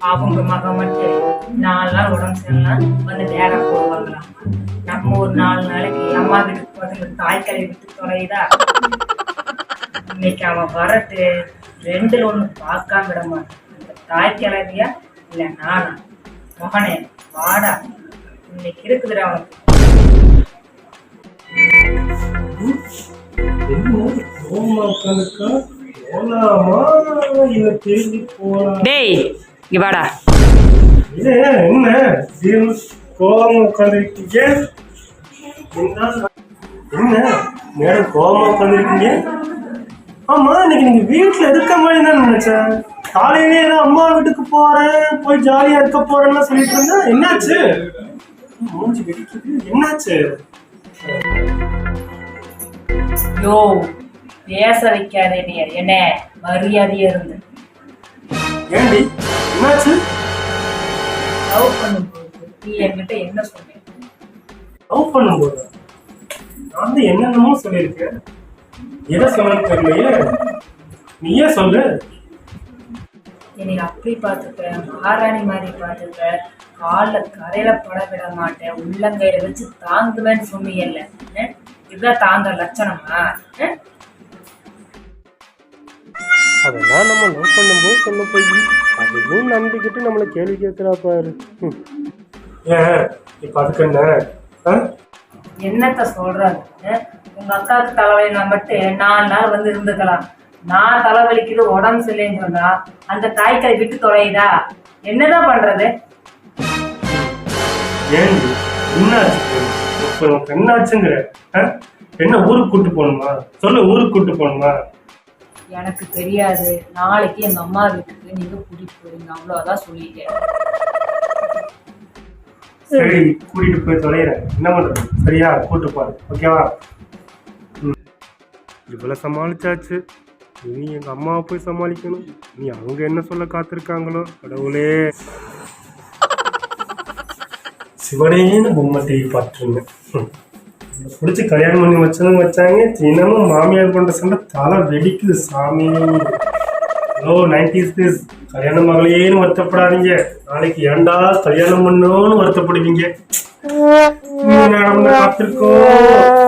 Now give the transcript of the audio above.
அவங்க மகன் மட்டும் நாலு நாள் உடம்பு சரியில்லாம் வந்து நேரம் போடுவாங்களாம் நம்ம ஒரு நாலு நாளைக்கு அம்மா வீட்டுக்கு போகிறது தாய் கல்வி விட்டு தொலையுதா? இன்னைக்கு அவன் வரட்டு ரெண்டுல ஒண்ணு பார்க்காம விட மாட்டான் இந்த தாய் கிளவியா இல்ல நானா? மகனே வாடா. இன்னைக்கு இருக்குதுடா அவனுக்கு. டேய் இங்க வாடா. இது என்ன கோவமா உட்காந்துருக்கீங்க என்ன? மேடம் கோவமா உட்காந்துருக்கீங்க ஆமா இன்னைக்கு நீங்க வீட்டுல இருக்க மாதிரி தான் நினைச்சேன் காலையிலே ஏதோ அம்மா வீட்டுக்கு போறேன் போய் ஜாலியா இருக்க போறேன்னு சொல்லிட்டு இருந்தேன். என்னாச்சு? மூஞ்சி வெடிக்குது. என்னாச்சு? யோ பேச வைக்காதே நீ என்ன. மரியாதையா இருந்து. ஏண்டி? என்னாச்சு? லவ் பண்ணும்போது நீ என்கிட்ட என்ன சொன்னேன் லவ் பண்ணும்போது நான் வந்து என்னென்னமோ சொல்லியிருக்கேன். எதை சொல்லணும்னு தெரியலையே. நீயே சொல்லு. என்னை அப்படி பார்த்துப்பேன் மகாராணி மாதிரி பார்த்துப்பேன் காலில் கரையில பட விட மாட்டேன் உள்ளங்கையில வச்சு தாங்குவேன்னு சொன்னீங்கல்ல? இதுதான் தாங்க லட்சணமா? அதெல்லாம் நம்ம லவ் பண்ணும்போது சொல்ல போய். அதுவும் நம்பிக்கிட்டு நம்மளை கேள்வி கேட்கிறா பாரு. ஏன் இப்போ அதுக்கு என்ன? ஆ? என்னத்த சொல்றாங்க? உங்க அக்காவுக்கு தலைவலினா மட்டும் நாலு நாள் வந்து இருந்துக்கலாம். நான் தலைவலிக்குது உடம்பு சரியில்லைன்னு சொன்னா அந்த தாய்க்கரை விட்டு தொலையுதா? என்னதான் பண்றது? ஏண்டி என்னாச்சு? இப்போ உனக்கு என்னாச்சுங்கிற ஆ? என்ன ஊருக்கு கூட்டு போகணுமா? சொல்லு ஊருக்கு கூட்டு போகணுமா? எனக்கு தெரியாது. நாளைக்கு எங்க அம்மா வீட்டுக்கு நீங்க கூட்டிட்டு போறீங்க. அவ்வளவுதான் சொல்லிட்டேன். சரி கூட்டிட்டு போய் தொலைகிறேன் என்ன பண்றது? சரியா கூட்டு போறேன் ஓகேவா இவ்வளவு சமாளிச்சாச்சு. இனி எங்க அம்மாவை போய் சமாளிக்கணும். நீ அவங்க என்ன சொல்ல காத்திருக்காங்களோ? கடவுளே. சிவனேன்னு பொம்மை டிவி பார்த்துருங்க. பிடிச்சி கல்யாணம் பண்ணி வச்சதும் வச்சாங்க தினமும் மாமியார் பண்ற சண்டை தலை வெடிக்குது சாமி. ஹலோ நைன்டிஸ் கிட்ஸ் கல்யாண மகளேன்னு வருத்தப்படாதீங்க. நாளைக்கு ஏன்டா கல்யாணம் பண்ணோன்னு வருத்தப்படுவீங்க. காத்திருக்கோம்?